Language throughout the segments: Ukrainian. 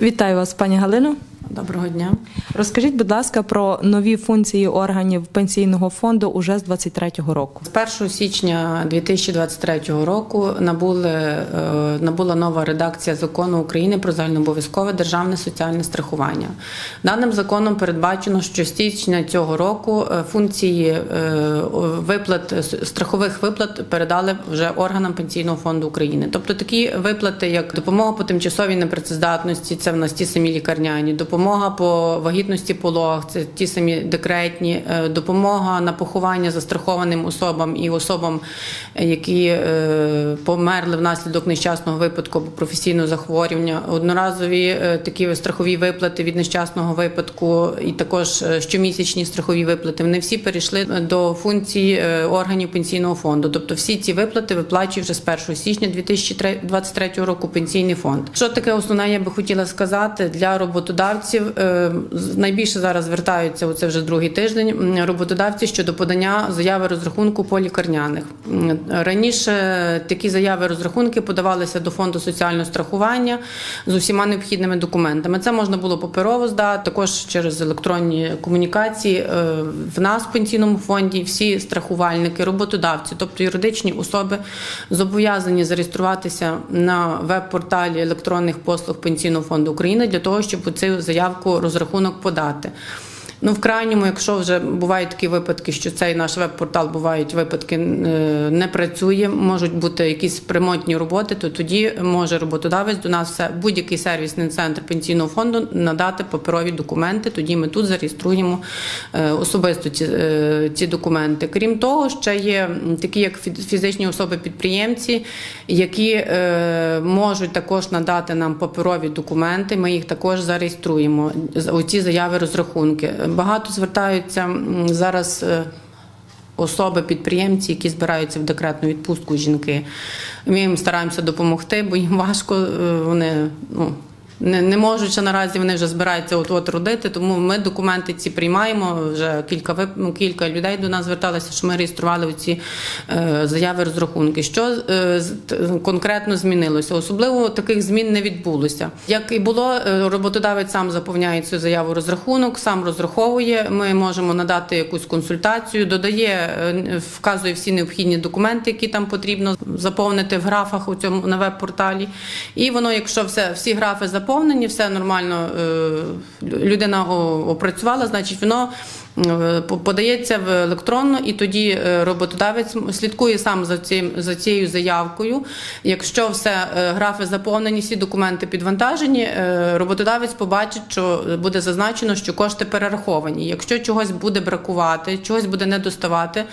Вітаю вас, пані Галино. Доброго дня. Розкажіть, будь ласка, про нові функції органів пенсійного фонду уже з 23-го року. З 1 січня 2023 року набули, е, набула нова редакція закону України про загальнообов'язкове державне соціальне страхування. Даним законом передбачено, що з січня цього року е, функції е, виплат страхових виплат передали вже органам пенсійного фонду України. Тобто такі виплати, як допомога по тимчасовій непрацездатності, це в нас ті самі лікарняні, допомога по вагітності пологах, це ті самі декретні, е, допомога на поховання застрахованим особам і особам, е, які е, померли внаслідок нещасного випадку або професійного захворювання, одноразові такі страхові виплати від нещасного випадку, і також щомісячні страхові виплати. Вони всі перейшли до функції органів пенсійного фонду. Тобто всі ці виплати виплачує вже з 1 січня 2023 року пенсійний фонд. Що таке основне, я би хотіла сказати для роботодавців. Е, з- Найбільше зараз звертаються оце вже другий тиждень. Роботодавці щодо подання заяви розрахунку по лікарняних раніше такі заяви розрахунки подавалися до фонду соціального страхування з усіма необхідними документами. Це можна було паперово здати, також через електронні комунікації. Е, В нас в пенсійному фонді всі страхувальники, роботодавці, тобто юридичні особи, зобов'язані зареєструватися на веб-порталі електронних послуг Пенсійного фонду України для того, щоб цю заявку розрахунок подати. Ну, в крайньому, якщо вже бувають такі випадки, що цей наш веб-портал бувають випадки е, не працює, можуть бути якісь ремонтні роботи, то тоді може роботодавець до нас все будь-який сервісний центр пенсійного фонду надати паперові документи. Тоді ми тут зареєструємо е, особисто ці, е, ці документи. Крім того, ще є такі, як фі- фізичні особи-підприємці, які можуть також надати нам паперові документи. Ми їх також зареєструємо. Оці заяви розрахунки. Багато звертаються зараз. е, Особи, підприємці, які збираються в декретну відпустку, жінки. Ми їм стараємося допомогти, бо їм важко. е, Вони ну, не, не можуть наразі, вони вже збираються от от родити. Тому ми документи ці приймаємо. Вже кілька вип... ну, кілька людей до нас зверталися, що ми реєстрували ці е, заяви розрахунки. Що е, конкретно змінилося? Особливо таких змін не відбулося. Як і було, е, роботодавець сам заповняє цю заяву розрахунок, сам розраховує. Ми можемо надати якусь консультацію, додає, е, вказує всі необхідні документи, які там потрібно заповнити в графах у цьому на веб-порталі. І воно, якщо все, всі графи заповнені, все нормально е, людина опрацювала, значить воно. По- Подається в електронно, і тоді е, роботодавець слідкує сам за цим за цією заявкою. Якщо все е, графи заповнені, всі документи підвантажені, е, роботодавець побачить, що буде зазначено, що кошти перераховані. Якщо чогось буде бракувати, чогось буде не доставати,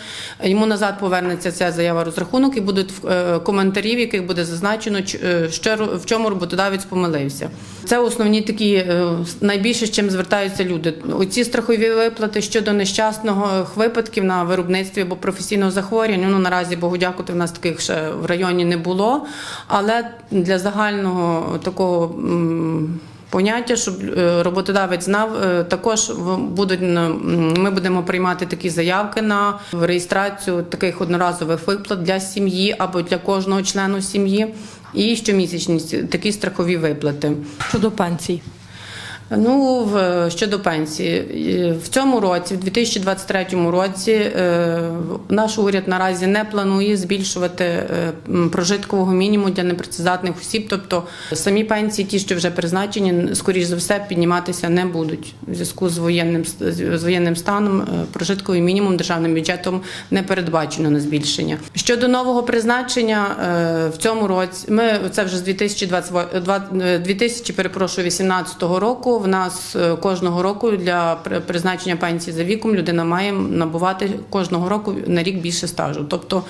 йому назад повернеться ця заява розрахунок і будуть коментарі, в яких буде зазначено, що в чому роботодавець помилився. Це основні такі найбільше, з чим звертаються люди. Оці страхові виплати щодо нещасного випадків на виробництві або професійного захворювання. Ну наразі Богу дякувати, в нас таких ще в районі не було. Але для загального такого. Поняття, щоб е, роботодавець знав, е, також будуть ми будемо приймати такі заявки на реєстрацію таких одноразових виплат для сім'ї або для кожного члену сім'ї, і щомісячні такі страхові виплати. Щодо пенсій. Ну, в, щодо пенсії, в цьому році, в 2023 році, е, наш уряд наразі не планує збільшувати е, прожиткового мінімуму для непрацездатних осіб. Тобто самі пенсії, ті, що вже призначені, скоріш за все, підніматися не будуть в зв'язку з воєнним з воєнним станом. е, Прожитковий мінімум державним бюджетом не передбачено на збільшення. Щодо нового призначення в цьому році, ми це вже з 2020, 2000, перепрошую, 18 року. В нас е, кожного року для при- призначення пенсії за віком людина має набувати кожного року на рік більше стажу. Тобто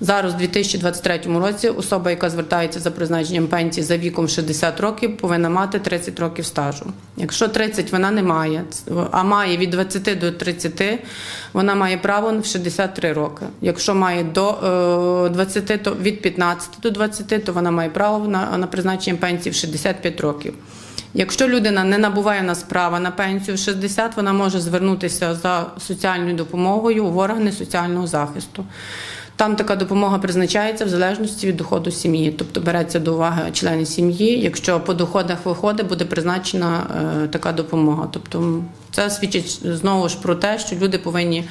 зараз, у 2023 році, особа, яка звертається за призначенням пенсії за віком 60 років, повинна мати 30 років стажу. Якщо 30 вона не має, а має від 20 до 30, вона має право в 63 роки. Якщо має до е, 20, то від 15 до 20, то вона має право на призначення пенсії в 65 років. Якщо людина не набуває в нас права на пенсію в 60, вона може звернутися за соціальною допомогою в органи соціального захисту. Там така допомога призначається в залежності від доходу сім'ї, тобто береться до уваги члени сім'ї. Якщо по доходах виходить, буде призначена е, така допомога. Тобто це свідчить знову ж про те, що люди повинні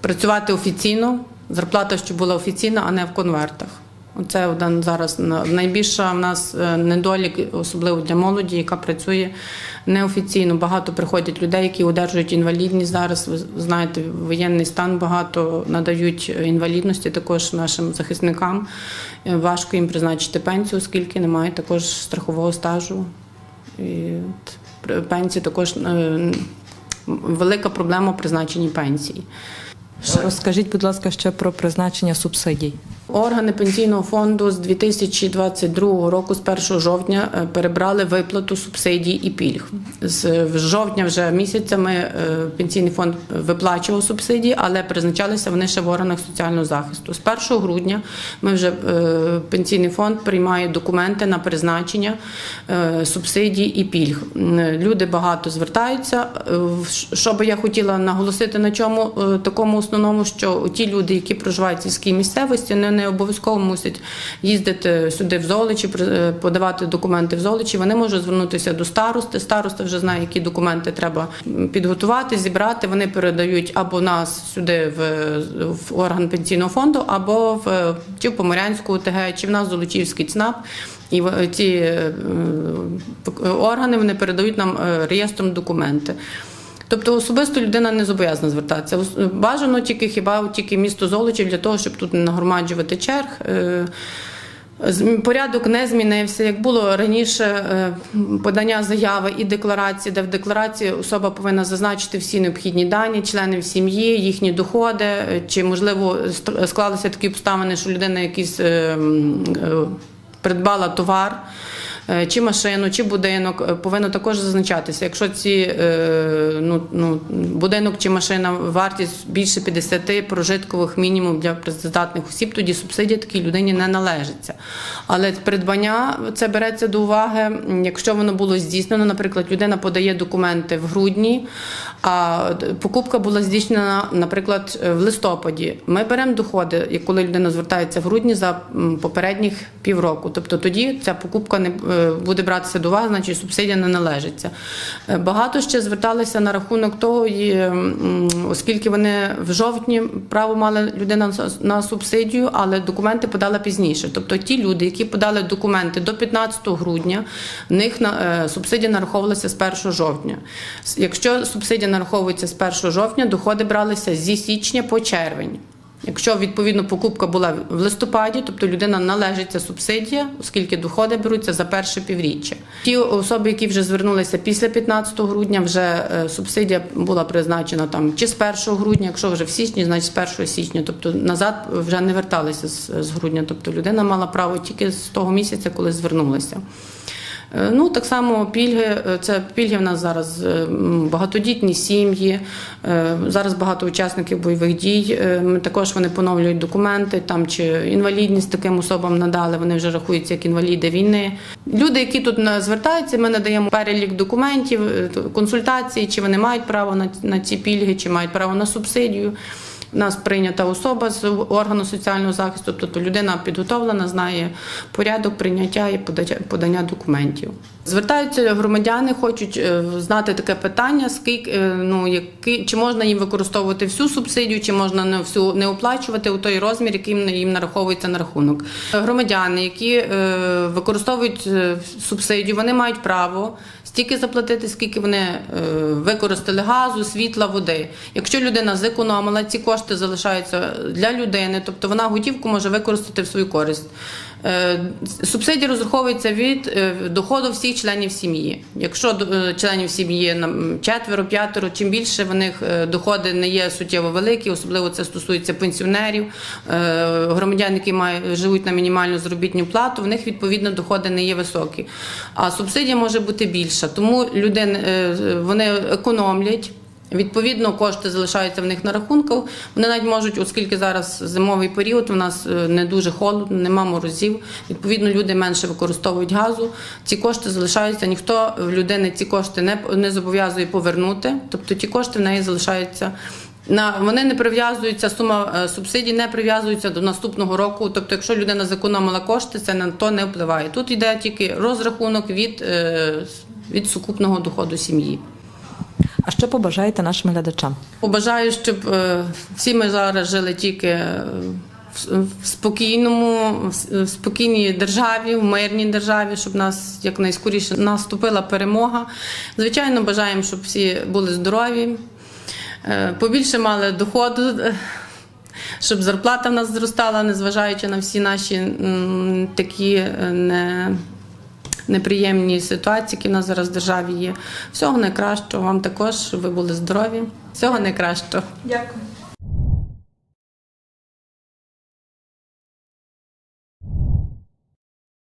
працювати офіційно, зарплата щоб була офіційна, а не в конвертах. Оце один зараз на- найбільша в нас е, недолік, особливо для молоді, яка працює неофіційно. Багато приходять людей, які одержують інвалідність зараз. Ви знаєте, воєнний стан багато надають інвалідності також нашим захисникам. Е, Важко їм призначити пенсію, оскільки немає також страхового стажу. І пенсії також е, велика проблема в призначенні пенсії. Розкажіть, будь ласка, ще про призначення субсидій. Органи пенсійного фонду з 2022 року, з 1 жовтня, е, перебрали виплату субсидій і пільг. З жовтня вже місяця ми е, пенсійний фонд виплачував субсидії, але призначалися вони ще в органах соціального захисту. З 1 грудня ми вже е, пенсійний фонд приймає документи на призначення е, субсидій і пільг. Люди багато звертаються. Е, Що би я хотіла наголосити на чому е, такому основному, що ті люди, які проживають в сільській місцевості, не, не обов'язково мусять їздити сюди в Золочі, при- е, подавати документи в Золочі. Вони можуть звернутися до старости. Староста вже знає, які документи треба підготувати, зібрати. Вони передають або нас сюди в, в орган пенсійного фонду, або в чи в Поморянську ОТГ, чи в нас Золочівський ЦНАП. І ці е, органи вони передають нам е, реєстром документи. Тобто особисто людина не зобов'язана звертатися. Бажано тільки хіба тільки місто Золочів для того, щоб тут не нагромаджувати черг. Е, Порядок не змінився. Як було раніше е, подання заяви і декларації, де в декларації особа повинна зазначити всі необхідні дані, членів сім'ї, їхні доходи, е, чи можливо склалися такі обставини, що людина якісь е, м, е, придбала товар. Е, Чи машину, чи будинок е, повинно також зазначатися. Якщо ці е, ну, ну, будинок чи машина вартість більше 50 прожиткових мінімум для працездатних осіб, тоді субсидія такій людині не належиться. Але придбання це береться до уваги, якщо воно було здійснено, наприклад, людина подає документи в грудні, а покупка була здійснена, наприклад, в листопаді. Ми беремо доходи, коли людина звертається в грудні за попередніх півроку. Тобто тоді ця покупка не е, буде братися до уваги, значить субсидія не належиться. Е, Багато ще зверталися на рахунок того, оскільки вони в жовтні право мала людина на- субсидію, але документи подала пізніше. Тобто ті люди, які подали документи до 15 грудня, в них е, субсидія нараховувалася з 1 жовтня. Якщо субсидія нараховується з 1 жовтня, доходи бралися зі січня по червень. Якщо відповідно покупка була в листопаді, тобто людина належиться субсидія, оскільки доходи беруться за перше півріччя. Ті особи, які вже звернулися після 15 грудня, вже е, субсидія була призначена там чи з 1 грудня, якщо вже в січні, значить з 1 січня. Тобто назад вже не верталися з, з грудня. Тобто людина мала право тільки з того місяця, коли звернулася. Е, Ну, так само пільги. е, Це пільги в нас зараз е, багатодітні сім'ї. Зараз багато учасників бойових дій. Також вони поновлюють документи, там чи інвалідність таким особам надали. Вони вже рахуються як інваліди війни. Люди, які тут звертаються, ми надаємо перелік документів, консультації, чи вони мають право на ці пільги, чи мають право на субсидію. Нас прийнята особа з органу соціального захисту, тобто людина підготовлена, знає порядок прийняття і подання документів. Звертаються громадяни, хочуть е, знати таке питання: скільки е, ну які чи можна їм використовувати всю субсидію, чи можна не всю не оплачувати у той розмір, який їм- нараховується на рахунок. Громадяни, які е, використовують субсидію, вони мають право стільки заплатити, скільки вони використали газу, світла, води. Якщо людина зекономила, ці кошти залишаються для людини, тобто вона готівку може використати в свою користь. Е, Субсидія розраховується від е, доходу всіх членів сім'ї. Якщо е, членів сім'ї четверо, п'ятеро, чим більше в них доходи не є суттєво великі, особливо це стосується пенсіонерів, громадян, які мають живуть на мінімальну заробітну плату, в них відповідно доходи не є високі. А субсидія може бути більша. Тому люди е, вони економлять. Відповідно, кошти залишаються в них на рахунку. Вони навіть можуть, оскільки зараз зимовий період, у нас е, не дуже холодно, нема морозів. Відповідно, люди менше використовують газу. Ці кошти залишаються. Ніхто в людини ці кошти не, не зобов'язує повернути. Тобто ті кошти в неї залишаються На вони не прив'язуються, сума е, субсидій не прив'язується до наступного року. Тобто, якщо людина зекономила кошти, це на то не впливає. Тут йде тільки розрахунок від, е, від сукупного доходу сім'ї. А що побажаєте нашим глядачам? Побажаю, щоб е, всі ми зараз жили тільки е, в- спокійному, в спокійній державі, в мирній державі, щоб нас якнайскоріше наступила перемога. Звичайно, бажаємо, щоб всі були здорові, е, побільше мали доходу. Щоб зарплата в нас зростала, незважаючи на всі наші такі не, неприємні ситуації, які в нас зараз в державі є. Всього найкращого вам також, ви були здорові. Всього найкращого. Дякую.